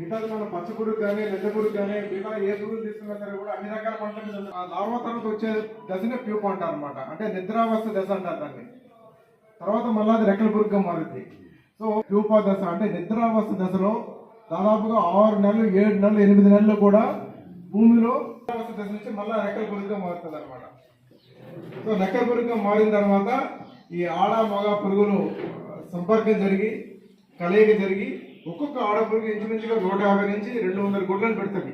మిగతాది మన పచ్చ పురుగు కానీ లెద్ద కానీ మిగతా ఏ గురువులు తీసుకున్నా సరే కూడా అన్ని రకాల పంటలు మీద ఆ తర్వాత వచ్చే దశనే ప్యూప అంటారు అనమాట అంటే నిద్రావస్థ దశ అంటారు దాన్ని. తర్వాత మళ్ళీ అది రెక్కల పురుగుగా మారుద్ది. సో ప్యూపా దశ అంటే నిద్రావస్థ దశలో దాదాపుగా ఆరు నెలలు ఏడు నెలలు ఎనిమిది నెలలు కూడా భూమిలో నిద్రావస్థ దశ నుంచి మళ్ళీ రెక్కల పురుగుగా మారుతుంది అనమాట సో రెక్కల పురుగుగా మారిన తర్వాత ఈ ఆడ మగ పురుగులు సంపర్కం జరిగి కలయిక జరిగి ఒక్కొక్క ఆడ పురుగు ఇంచుమించుగా నూట యాభై నుంచి రెండు వందల గుడ్లను పెడుతుంది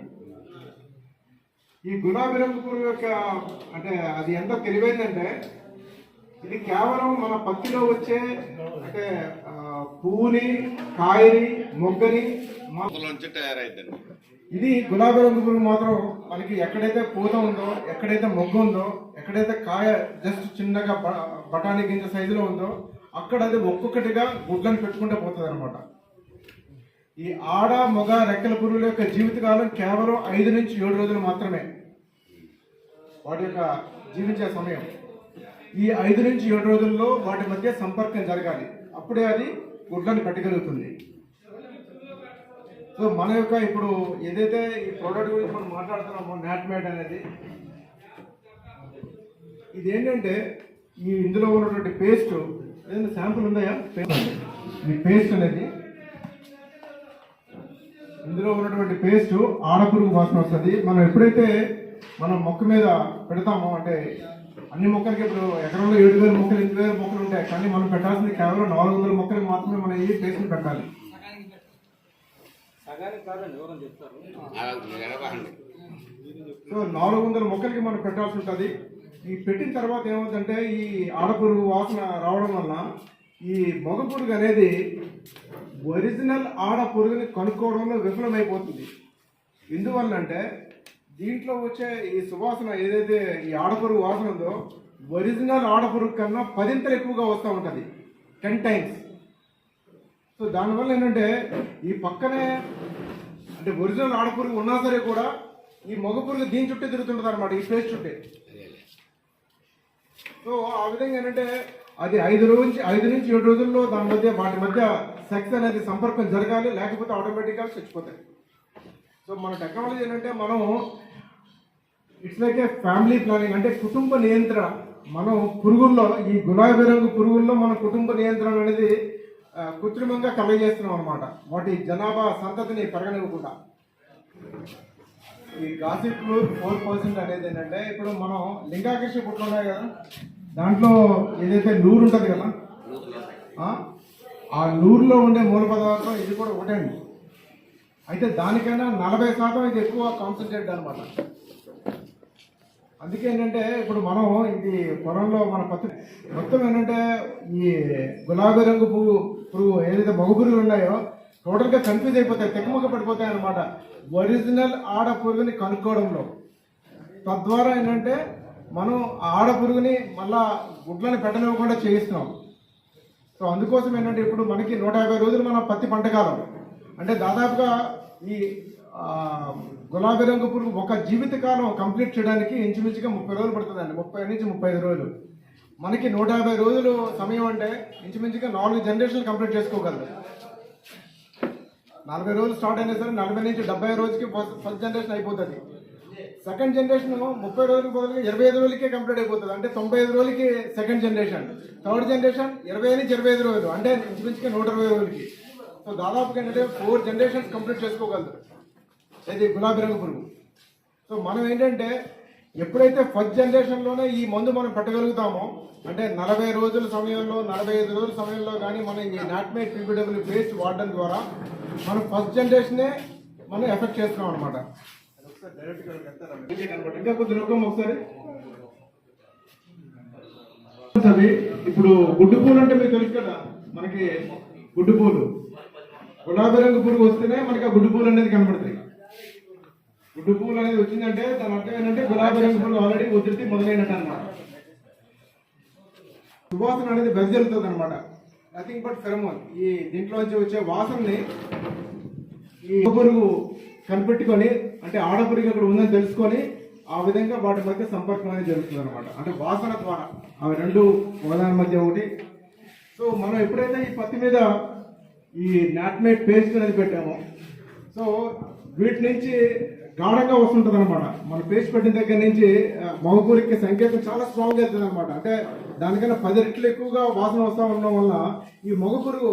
ఈ గులాబీ రంగు పురుగు యొక్క అంటే అది ఎంత తెలివైందంటే ఇది కేవలం మన పత్తిలో వచ్చే అంటే పువ్వుని కాయని మొగ్గని తయారైందండి ఇది గులాబీ రంగు పురుగు మాత్రం మనకి ఎక్కడైతే పూత ఉందో ఎక్కడైతే మొగ్గు ఉందో ఎక్కడైతే కాయ జస్ట్ చిన్నగా బఠానీ గింజ సైజులో ఉందో అక్కడ అది ఒక్కొక్కటిగా గుడ్లను పెట్టుకుంటూ పోతుంది అనమాట ఈ ఆడ మగ రెక్కల పురుగుల యొక్క జీవితకాలం కేవలం ఐదు నుంచి ఏడు రోజులు మాత్రమే. వాటి యొక్క జీవించే సమయం. ఈ ఐదు నుంచి ఏడు రోజుల్లో వాటి మధ్య సంపర్కం జరగాలి. అప్పుడే అది గుడ్లను పెట్టగలుగుతుంది. సో మన యొక్క ఇప్పుడు ఏదైతే ఈ ప్రోడక్ట్ గురించి మనం మాట్లాడుతున్నామో నాట్మేట్ అనేది ఇది ఏంటంటే ఈ ఇందులో ఉన్నటువంటి పేస్ట్ ఏదైనా శాంపుల్ ఉందా ఈ పేస్ట్ అనేది ఇందులో ఉన్నటువంటి పేస్ట్ ఆడపురుగు వాసన వస్తుంది. మనం ఎప్పుడైతే మనం మొక్క మీద పెడతామో అంటే అన్ని మొక్కలకి ఇప్పుడు ఎకరంలో ఏడు వేల మొక్కలు ఎనిమిది వేల మొక్కలు ఉంటాయి. కానీ మనం పెట్టాల్సింది కేవలం నాలుగు వందల మొక్కలకి మాత్రమే మనం ఈ పేస్ట్ని పెట్టాలి. సో నాలుగు వందల మొక్కలకి మనం పెట్టాల్సి ఉంటుంది. ఈ పెట్టిన తర్వాత ఏమవుతుందంటే ఈ ఆడపురుగు వాసన రావడం వల్ల ఈ మగ పురుగు అనేది ఒరిజినల్ ఆడ పురుగుని కనుక్కోవడంలో విఫలమైపోతుంది. ఎందువల్ల అంటే దీంట్లో వచ్చే ఈ సువాసన ఏదైతే ఈ ఆడపురుగు వాసన ఉందో ఒరిజినల్ ఆడపురుగు కన్నా పదింతలు ఎక్కువగా వస్తూ ఉంటుంది. టెన్ టైమ్స్ సో దానివల్ల ఏంటంటే ఈ పక్కనే అంటే ఒరిజినల్ ఆడపురుగు ఉన్నా సరే కూడా ఈ మగ పురుగు దీని చుట్టే తిరుగుతుంటుంది అనమాట ఈ ఫేస్ చుట్టే. సో ఆ విధంగా ఏంటంటే అది ఐదు రోజు నుంచి ఐదు నుంచి ఏడు రోజుల్లో దాని మధ్య వాటి మధ్య సెక్స్ అనేది సంపర్కం జరగాలి లేకపోతే ఆటోమేటిక్గా చచ్చిపోతాయి. సో మన టెక్నాలజీ ఏంటంటే మనం it's like a family planning అంటే కుటుంబ నియంత్రణ. మనం పురుగుల్లో ఈ గులాబీ రంగు పురుగుల్లో మన కుటుంబ నియంత్రణ అనేది కృత్రిమంగా కలగజేస్తున్నాం అనమాట వాటి జనాభా సంతతిని పెరగనివ్వకుండా. ఈ గాసిప్లు ఫోర్ పర్సెంట్ అనేది ఏంటంటే ఇప్పుడు మనం లింగాకర్షి పుట్లున్నాయి కదా. దాంట్లో ఏదైతే నూరు ఉంటుంది కదా ఆ? నూరులో ఉండే మూల పదార్థం ఇది కూడా ఒకటే అండి. అయితే దానికైనా నలభై శాతం ఇది ఎక్కువ కాన్సన్ట్రేట్ అనమాట అందుకే ఏంటంటే ఇప్పుడు మనం ఇది పొలంలో మన పత్తి మొత్తం ఏంటంటే ఈ గులాబీ రంగు పువ్వు పురుగు ఏదైతే మగ పురుగులు ఉన్నాయో టోటల్గా కన్ఫ్యూజ్ అయిపోతాయి తెక్కుముక్క పడిపోతాయి అనమాట ఒరిజినల్ ఆడ పురుగుని కనుక్కోవడంలో. తద్వారా ఏంటంటే మనం ఆ ఆడ పురుగుని మళ్ళా గుడ్లని పెట్టనివ్వకుండా చేయిస్తున్నాం. సో అందుకోసం ఏంటంటే ఇప్పుడు మనకి నూట యాభై రోజులు మన పత్తి పంటకాలం అంటే దాదాపుగా ఈ గులాబీ రంగు పురుగు ఒక జీవితకాలం కంప్లీట్ చేయడానికి ఇంచుమించుగా ముప్పై రోజులు పడుతుందండి. ముప్పై నుంచి ముప్పై ఐదు రోజులు. మనకి నూట యాభై రోజులు సమయం అంటే ఇంచుమించుగా నాలుగు జనరేషన్లు కంప్లీట్ చేసుకోగలరు. నలభై రోజులు స్టార్ట్ అయినా సరే నలభై నుంచి డెబ్బై రోజుకి ఫస్ట్ జనరేషన్ అయిపోతుంది. సెకండ్ జనరేషన్ ముప్పై రోజులకు బదులుగా ఇరవై ఐదు రోజులకే కంప్లీట్ అయిపోతుంది. అంటే తొంభై ఐదు రోజులకి సెకండ్ జనరేషన్ థర్డ్ జనరేషన్ ఇరవై నుంచి ఇరవై ఐదు రోజులు. అంటే ఇంచుమించుగా నూట ఇరవై రోజులకి. సో దాదాపుగా ఏంటంటే ఫోర్ జనరేషన్స్ కంప్లీట్ చేసుకోగలరు ఇది గులాబీ రంగు పురుగు. సో మనం ఏంటంటే ఎప్పుడైతే ఫస్ట్ జనరేషన్లోనే ఈ మందు మనం పెట్టగలుగుతామో అంటే నలభై రోజుల సమయంలో నలభై ఐదు రోజుల సమయంలో కానీ మనం ఈ నాట్మేట్ పీపీడబ్ల్యూ పేస్ట్ వాడడం ద్వారా మనం ఫస్ట్ జనరేషనే మనం ఎఫెక్ట్ చేస్తున్నాం అనమాట ఇంకా కొద్ది రూపం ఒకసారి ఇప్పుడు గుడ్డు పూలు అంటే మీకు తెలుసు కదా మనకి గుడ్డు పూలు. గులాబీ రంగు పురుగు వస్తేనే మనకి ఆ గుడ్డు పూలు అనేది కనబడతాయి గుడ్డు పూలు అనేది వచ్చిందంటే దాని అర్థం ఏంటంటే గులాబీ రంగు పూలు ఆల్రెడీ ఉధృతి మొదలైనట్టు అనమాట సువాసన అనేది వెదజల్లుతుంది అనమాట నథింగ్ బట్ ఫెరమోన్ ఈ దీంట్లోంచి వచ్చే వాసనని ఈ పురుగు కనిపెట్టుకొని అంటే ఆడపురుగు అక్కడ ఉందని తెలుసుకొని ఆ విధంగా వాటి మధ్య సంపర్కం అనేది జరుగుతుంది అనమాట అంటే వాసన ద్వారా. అవి రెండు ఒకదాని మధ్య ఒకటి. సో మనం ఎప్పుడైతే ఈ పత్తి మీద ఈ నాట్మేట్ పేస్ట్ అనేది పెట్టామో సో వీటి నుంచి గాఢంగా వస్తుంటది అనమాట మన పేస్ట్ పెట్టిన దగ్గర నుంచి ఆ, సంకేతం చాలా స్ట్రాంగ్ అవుతుంది అనమాట అంటే దానికన్నా పది రెట్లు ఎక్కువగా వాసన వస్తూ ఉండడం వల్ల ఈ మగ పురుగు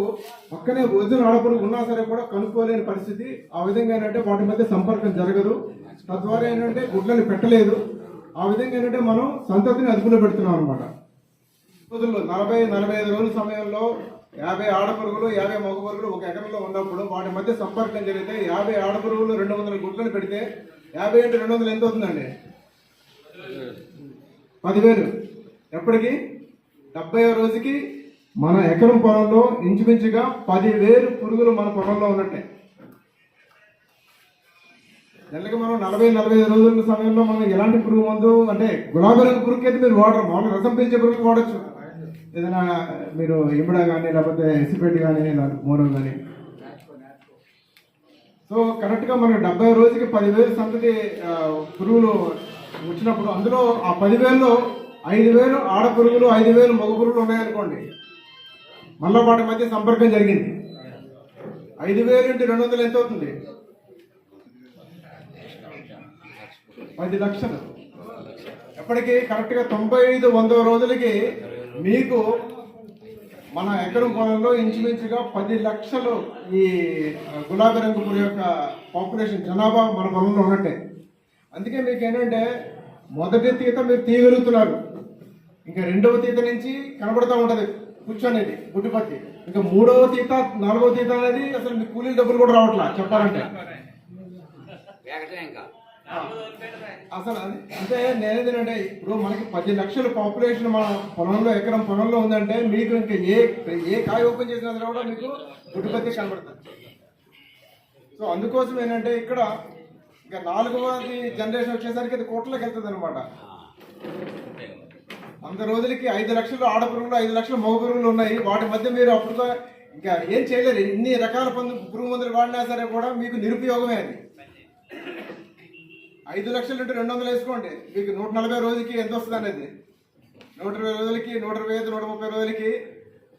పక్కనే వదిన ఆడపురుగు ఉన్నా సరే కూడా కనుక్కోలేని పరిస్థితి. ఆ విధంగా ఏంటంటే వాటి మధ్య సంపర్కం జరగదు. తద్వారా ఏంటంటే గుడ్లను పెట్టలేదు. ఆ విధంగా ఏంటంటే మనం సంతతిని అదుపులో పెడుతున్నాం అనమాట రోజుల్లో నలభై నలభై ఐదు రోజుల సమయంలో యాభై ఆడపురుగులు యాభై మగ పురుగులు ఒక ఎకరంలో ఉన్నప్పుడు వాటి మధ్య సంపర్కం జరిగితే యాభై ఆడపురుగులు రెండు వందల గుడ్లను పెడితే యాభై అంటే రెండు వందలు ఎంత అవుతుందండి? పదివేలు. ఎప్పటికి? డెబ్బై రోజుకి మన ఎకరం పొలంలో ఇంచుమించుగా పదివేలు పురుగులు మన పొలంలో ఉన్నట్టే. నెలకి మనం నలభై నలభై ఐదు రోజుల సమయంలో మనం ఎలాంటి పురుగు మందు అంటే గులాబీ రంగు పురుగుకి అయితే మీరు వాడరు. మామూలుగా రసం పెంచే పురుగు వాడచ్చు. ఏదైనా మీరు ఇమిడ కానీ లేకపోతే ఎసిపెట్ కానీ మోరో కానీ సో కరెక్ట్గా మనకు డెబ్బై రోజుకి పదివేలు సంతతి పురుగులు వచ్చినప్పుడు అందులో ఆ పదివేల్లో ఐదు వేలు ఆడ పురుగులు ఐదు వేలు మగ పురుగులు ఉన్నాయనుకోండి. మళ్ళీ వాటి మధ్య సంపర్కం జరిగింది. ఐదు వేలు ఇంటి రెండు వందలు ఎంత అవుతుంది? పది లక్షలు. ఎప్పటికీ కరెక్ట్గా తొంభై ఐదు వంద రోజులకి మీకు మన ఎకరం పొలంలో ఇంచుమించుగా పది లక్షలు ఈ గులాబీ రంగు యొక్క పాపులేషన్ జనాభా మన పొలంలో ఉన్నట్టే. అందుకే మీకు ఏంటంటే మొదటి తీత మీరు తీయగలుగుతున్నారు ఇంకా రెండవ తీత నుంచి కనబడుతూ ఉంటుంది కూర్చొనేది గుడ్డిపత్తి ఇంకా మూడవ తీత నాలుగవ తీత అనేది అసలు మీ కూలీల డబ్బులు కూడా రావట్లా చెప్పాలంటే. అసలు అది- అంటే ఇప్పుడు మనకి పది లక్షల పాపులేషన్ మన పొలంలో ఎకరం పొలంలో ఉందంటే మీకు ఇంకా ఏ ఏ కాయ ఓపెన్ చేసినా కూడా మీకు గుడ్డుపత్తి కనబడుతుంది సో అందుకోసం ఏంటంటే ఇక్కడ ఇంకా నాలుగవది జనరేషన్ వచ్చేసరికి అది కోట్లకి వెళ్తుంది అనమాట వంద రోజులకి ఐదు లక్షలు ఆడపురుగులు ఐదు లక్షలు మగ పురుగులు ఉన్నాయి. వాటి మధ్య మీరు అప్పుడు ఇంకా ఏం చేయలేరు. ఇన్ని రకాల పందు పురుగు మందులు వాడినా సరే కూడా మీకు నిరుపయోగమే అది. ఐదు లక్షలు అంటే రెండు వందలు వేసుకోండి. మీకు నూట నలభై రోజులకి ఎంత వస్తుంది అనేది? నూట ఇరవై రోజులకి నూట ఇరవై ఐదు నూట ముప్పై రోజులకి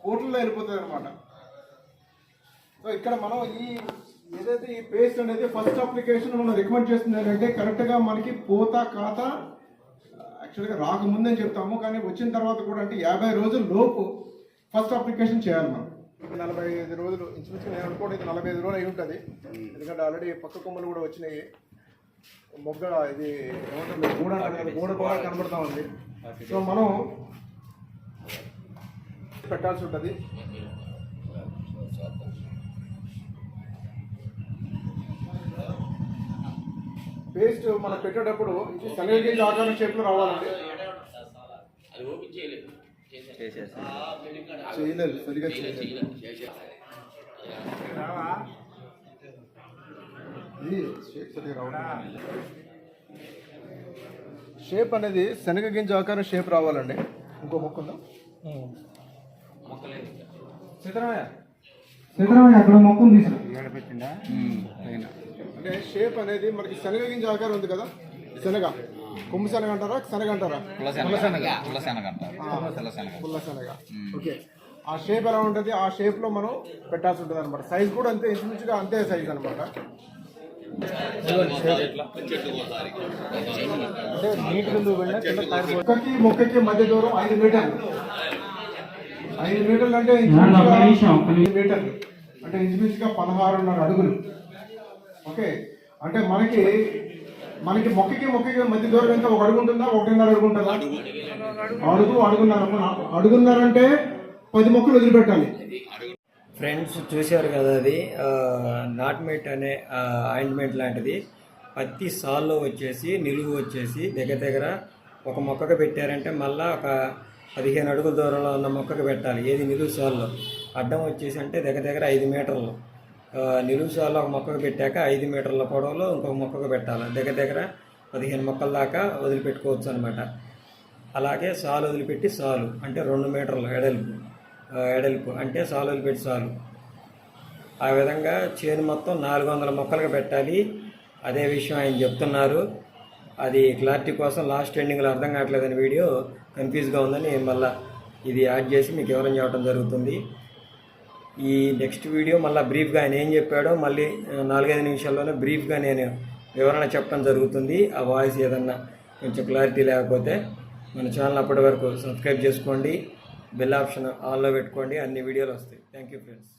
కోట్లలో వెళ్ళిపోతుంది అనమాట సో ఇక్కడ మనం ఈ ఏదైతే ఈ పేస్ట్ అనేది ఫస్ట్ అప్లికేషన్ మనం రికమెండ్ చేస్తుంది ఏంటంటే కరెక్ట్గా మనకి పోత కాత యాక్చువల్గా రాకముందని చెప్తాము. కానీ వచ్చిన తర్వాత కూడా అంటే యాభై రోజుల లోపు ఫస్ట్ అప్లికేషన్ చేయాలి మనం. నలభై ఐదు రోజులు ఇంచుమించు నేను అనుకోండి ఇది నలభై ఐదు రోజులు అయి ఉంటుంది. ఎందుకంటే ఆల్రెడీ పక్క కొమ్మలు కూడా వచ్చినాయి. మొగ్గ ఇది ఏమంటారు? గూడ గూడ కూడా కనబడతా ఉంది. సో మనం పెట్టాల్సి ఉంటుంది. పేస్ట్ మనం పెట్టేటప్పుడు ఇది శనగ ఆకారం షేప్లో రావాలండి. అది ఓపెన్ చేయలేదు. చేయలేదు సరిగా చేయలేదు షేప్ షేప్ అనేది. శనగ గింజ ఆకారం షేప్ రావాలండి. ఇంకో మొక్క ఉందా? మొక్కలేదు సిద్ధరామయ్య సిద్ధరామయ్య అక్కడ మొక్క ఉంది అంటే షేప్ అనేది మనకి శనగ గింజ ఆకారం ఉంది కదా? శనగ. కొమ్ము శనగ అంటారా? శనగ అంటారా? పుల్ల శనగ. ఓకే. ఆ షేప్ ఎలా ఉంటుంది? ఆ షేప్లో మనం పెట్టాల్సి ఉంటుంది అనమాట సైజ్ కూడా అంతే ఇంచుమించుగా అంతే సైజ్ అనమాట పోతుంది. మొక్కకి మొక్కకి మధ్య దూరం ఐదు మీటర్లు. ఐదు మీటర్లు అంటే మీటర్లు. అంటే ఇంచుమించుగా పదహారున్నర అడుగులు. ఓకే? అంటే మనకి మనకి మొక్కకి మొక్కకి మధ్య దూరం ఎంత? ఒక అడుగు ఉంటుందా? ఒకటిన్నర అడుగు ఉంటుందా? అడుగు అడుగున్నర అడుగున్నర అంటే పది మొక్కలు వదిలిపెట్టాలి. ఫ్రెండ్స్ చూశారు కదా అది ఆ, నాట్మేట్ అనే ఆయింట్మెంట్ లాంటిది. పత్తి సాల్లో వచ్చేసి నిలువు వచ్చేసి దగ్గర దగ్గర ఒక మొక్కకు పెట్టారంటే మళ్ళీ ఒక పదిహేను అడుగుల దూరంలో ఉన్న మొక్కకు పెట్టాలి ఏది నిలువు సాల్లో. అడ్డం వచ్చేసి అంటే దగ్గర దగ్గర ఐదు మీటర్లు. నిలువు సాల్లో ఒక మొక్కకు పెట్టాక ఐదు మీటర్ల పొడవులో ఇంకొక మొక్కకు పెట్టాలి. దగ్గర దగ్గర పదిహేను మొక్కల దాకా వదిలిపెట్టుకోవచ్చు అనమాట అలాగే సాలు వదిలిపెట్టి సాలు అంటే రెండు మీటర్లు ఎడల్పు. ఎడల్పు అంటే సాలులు పెట్టి సాలు ఆ విధంగా చేను మొత్తం నాలుగు వందల మొక్కలకు పెట్టాలి. అదే విషయం ఆయన చెప్తున్నారు. అది క్లారిటీ కోసం లాస్ట్ ఎండింగ్లో అర్థం కావట్లేదని వీడియో కన్ఫ్యూజ్గా ఉందని మళ్ళీ ఇది యాడ్ చేసి మీకు వివరం చెప్పడం జరుగుతుంది. ఈ నెక్స్ట్ వీడియో మళ్ళీ బ్రీఫ్గా ఆయన ఏం చెప్పాడో మళ్ళీ నాలుగైదు నిమిషాల్లోనే బ్రీఫ్గా నేను వివరణ చెప్పడం జరుగుతుంది. ఆ వాయిస్ ఏదన్నా కొంచెం క్లారిటీ లేకపోతే మన ఛానల్ అప్పటి వరకు సబ్స్క్రైబ్ చేసుకోండి. బెల్ ఆప్షన్ ఆన్లో పెట్టుకోండి అన్ని వీడియోలు వస్తాయి. Thank you friends